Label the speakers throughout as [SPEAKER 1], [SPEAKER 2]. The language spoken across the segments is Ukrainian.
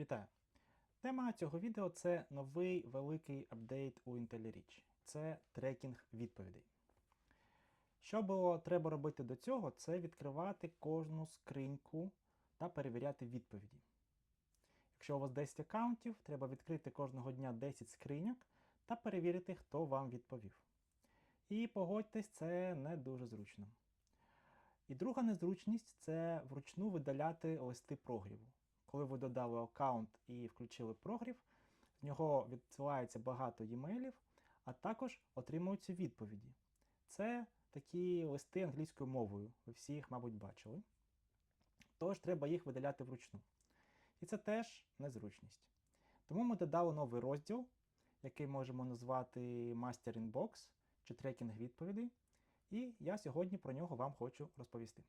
[SPEAKER 1] Вітаю! Тема цього відео це новий великий апдейт у IntelliReach. Це трекінг відповідей. Що було треба робити до цього, це відкривати кожну скриньку та перевіряти відповіді. Якщо у вас 10 аккаунтів, треба відкрити кожного дня 10 скриньок та перевірити, хто вам відповів. І погодьтесь, це не дуже зручно. І друга незручність це вручну видаляти листи прогріву. Коли ви додали аккаунт і включили прогрів, з нього відсилається багато e-mailів, а також отримуються відповіді. Це такі листи англійською мовою, ви всі їх, мабуть, бачили. Тож треба їх видаляти вручну. І це теж незручність. Тому ми додали новий розділ, який можемо назвати Master Inbox чи трекінг відповідей. І я сьогодні про нього вам хочу розповісти.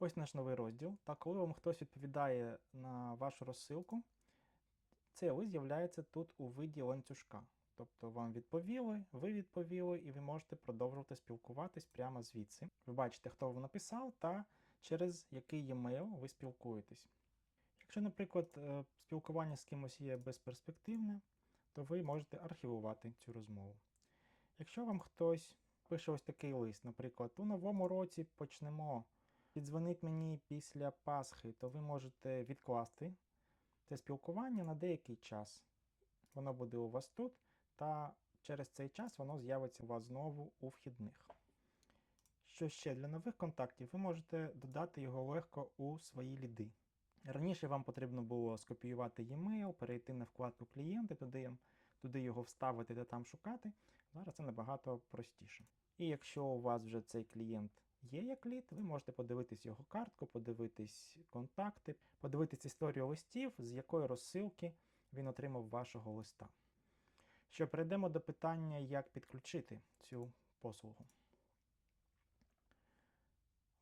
[SPEAKER 1] Ось наш новий розділ. Та коли вам хтось відповідає на вашу розсилку, цей лист з'являється тут у виді ланцюжка. Тобто вам відповіли, ви відповіли, і ви можете продовжувати спілкуватись прямо звідси. Ви бачите, хто вам написав та через який e-mail ви спілкуєтесь. Якщо, наприклад, е, спілкування з кимось є безперспективне, то ви можете архівувати цю розмову. Якщо вам хтось пише ось такий лист, наприклад, у новому році почнемо піддзвонить мені після Пасхи, то ви можете відкласти це спілкування на деякий час. Воно буде у вас тут, та через цей час воно з'явиться у вас знову у вхідних. Що ще для нових контактів, ви можете додати його легко у свої ліди. Раніше вам потрібно було скопіювати e-mail, перейти на вкладку клієнти, туди, туди його вставити та там шукати. Зараз це набагато простіше. І якщо у вас вже цей клієнт є як лід, ви можете подивитись його картку, подивитись контакти, подивитись історію листів, з якої розсилки він отримав вашого листа. Що перейдемо до питання, як підключити цю послугу.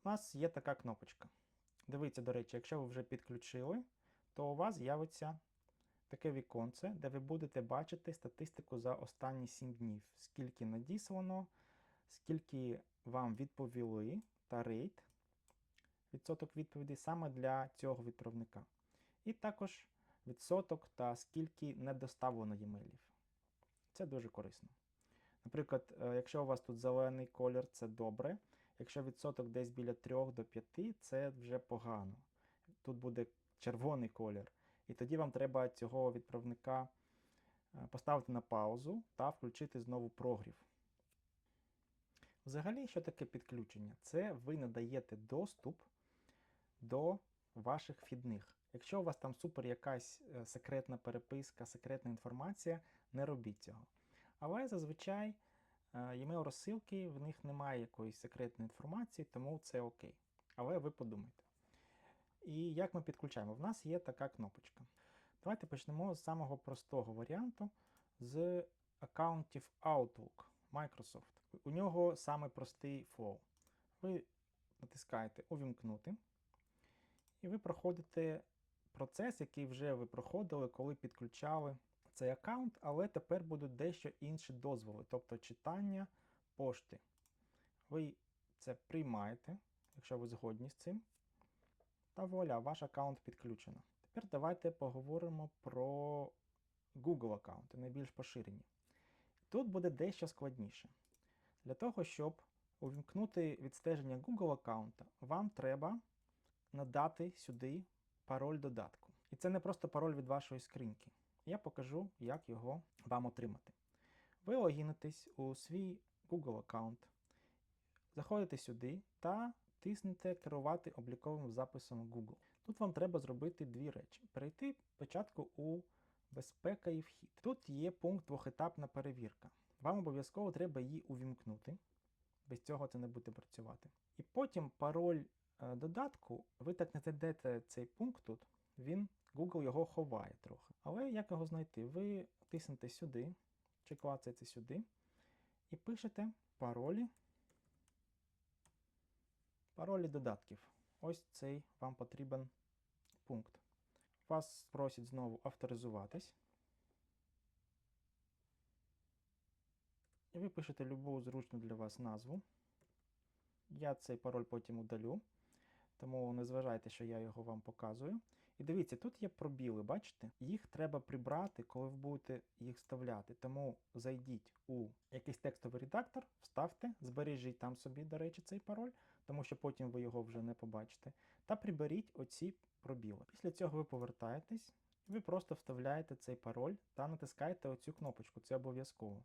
[SPEAKER 1] У нас є така кнопочка. Дивіться, до речі, якщо ви вже підключили, то у вас з'явиться таке віконце, де ви будете бачити статистику за останні 7 днів, скільки надіслано, скільки вам відповіли та рейд, відсоток відповідей саме для цього відправника. І також відсоток та скільки не доставлено e-mailів. Це дуже корисно. Наприклад, е, якщо у вас тут зелений колір, це добре. Якщо відсоток десь біля 3 до 5, це вже погано. Тут буде червоний колір. І тоді вам треба цього відправника е, поставити на паузу та включити знову прогрів. Взагалі, що таке підключення? Це ви надаєте доступ до ваших вхідних. Якщо у вас там супер якась е, секретна переписка, секретна інформація, не робіть цього. Але зазвичай е, e-mail розсилки, в них немає якоїсь секретної інформації, тому це окей. Але ви подумайте. І як ми підключаємо? В нас є така кнопочка. Давайте почнемо з самого простого варіанту з аккаунтів Outlook. Microsoft. У нього саме простий флоу. Ви натискаєте Увімкнути, і ви проходите процес, який вже ви проходили, коли підключали цей аккаунт, але тепер будуть дещо інші дозволи, тобто читання пошти. Ви це приймаєте, якщо ви згодні з цим. Та вуаля, ваш аккаунт підключено. Тепер давайте поговоримо про Google аккаунти, найбільш поширені. Тут буде дещо складніше. Для того, щоб увімкнути відстеження Google аккаунта, вам треба надати сюди пароль додатку. І це не просто пароль від вашої скриньки. Я покажу, як його вам отримати. Ви логінитесь у свій Google аккаунт, заходите сюди та тиснете керувати обліковим записом Google. Тут вам треба зробити дві речі: перейти спочатку у безпека і вхід. Тут є пункт двохетапна перевірка. Вам обов'язково треба її увімкнути. Без цього це не буде працювати. І потім пароль е, додатку, ви так не знайдете цей пункт тут, він, Google його ховає трохи. Але як його знайти? Ви тиснете сюди, чи клацаєте сюди, і пишете паролі. Паролі додатків. Ось цей вам потрібен пункт. Вас просять знову авторизуватись. Ви пишете любу зручну для вас назву. Я цей пароль потім удалю. Тому не зважайте, що я його вам показую. І дивіться, тут є пробіли, бачите? Їх треба прибрати, коли ви будете їх вставляти. Тому зайдіть у якийсь текстовий редактор, вставте, збережіть там собі, до речі, цей пароль, тому що потім ви його вже не побачите. Та приберіть оці пробіли. Після цього ви повертаєтесь, ви просто вставляєте цей пароль та натискаєте оцю кнопочку. Це обов'язково.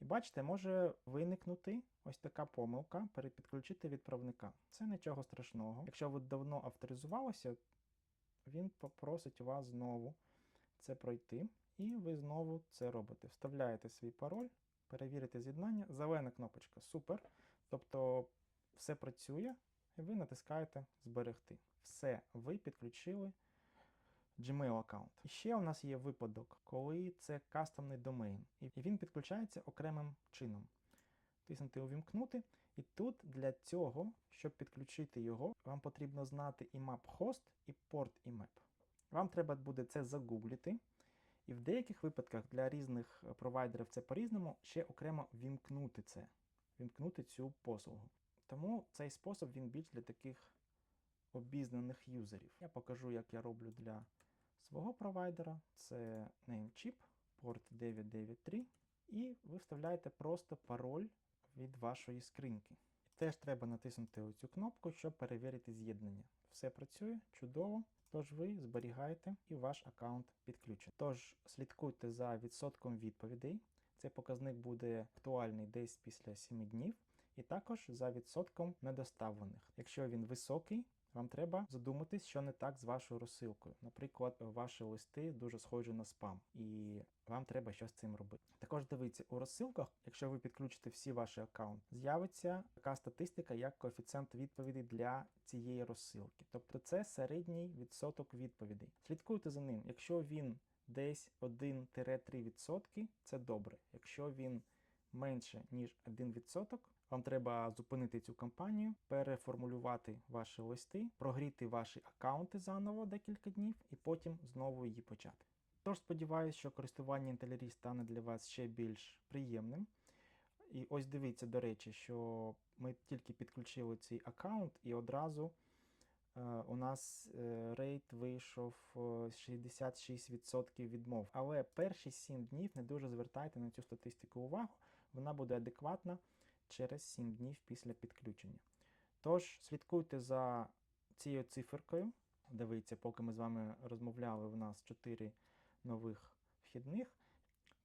[SPEAKER 1] І бачите, може виникнути ось така помилка перепідключити відправника. Це нічого страшного. Якщо ви давно авторизувалися, він попросить вас знову це пройти. І ви знову це робите. Вставляєте свій пароль, перевірите з'єднання, зелена кнопочка. Супер. Тобто все працює, і ви натискаєте Зберегти. Все, ви підключили Gmail аккаунт. І ще у нас є випадок, коли це кастомний домейн, і він підключається окремим чином. Тиснути увімкнути. І тут для цього, щоб підключити його, вам потрібно знати IMAP host і порт IMAP. Вам треба буде це загуглити. І в деяких випадках для різних провайдерів це по-різному, ще окремо вімкнути це, вімкнути цю послугу. Тому цей спосіб він більш для таких обізнаних юзерів. Я покажу, як я роблю для свого провайдера. Це Namecheap, порт 993. І ви вставляєте просто пароль від вашої скриньки. Теж треба натиснути оцю кнопку, щоб перевірити з'єднання. Все працює чудово. Тож ви зберігаєте і ваш аккаунт підключений. Тож слідкуйте за відсотком відповідей. Цей показник буде актуальний десь після 7 днів, і також за відсотком недоставлених. Якщо він високий, вам треба задуматись, що не так з вашою розсилкою. Наприклад, ваші листи дуже схожі на спам, і вам треба щось з цим робити. Також дивіться, у розсилках, якщо ви підключите всі ваші аккаунти, з'явиться така статистика, як коефіцієнт відповідей для цієї розсилки. Тобто це середній відсоток відповідей. Слідкуйте за ним. Якщо він десь 1-3%, це добре. Якщо він менше, ніж 1%, вам треба зупинити цю кампанію, переформулювати ваші листи, прогріти ваші аккаунти заново декілька днів і потім знову її почати. Тож сподіваюся, що користування Intellery стане для вас ще більш приємним. І ось дивіться, до речі, що ми тільки підключили цей аккаунт, і одразу е, у нас е, рейт вийшов е, 66% відмов. Але перші 7 днів не дуже звертайте на цю статистику увагу, вона буде адекватна через 7 днів після підключення. Тож, слідкуйте за цією циферкою. Дивіться, поки ми з вами розмовляли, у нас 4 нових вхідних.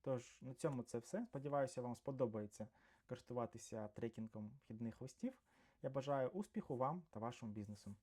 [SPEAKER 1] Тож, на цьому це все. Сподіваюся, вам сподобається користуватися трекінгом вхідних листів. Я бажаю успіху вам та вашому бізнесу.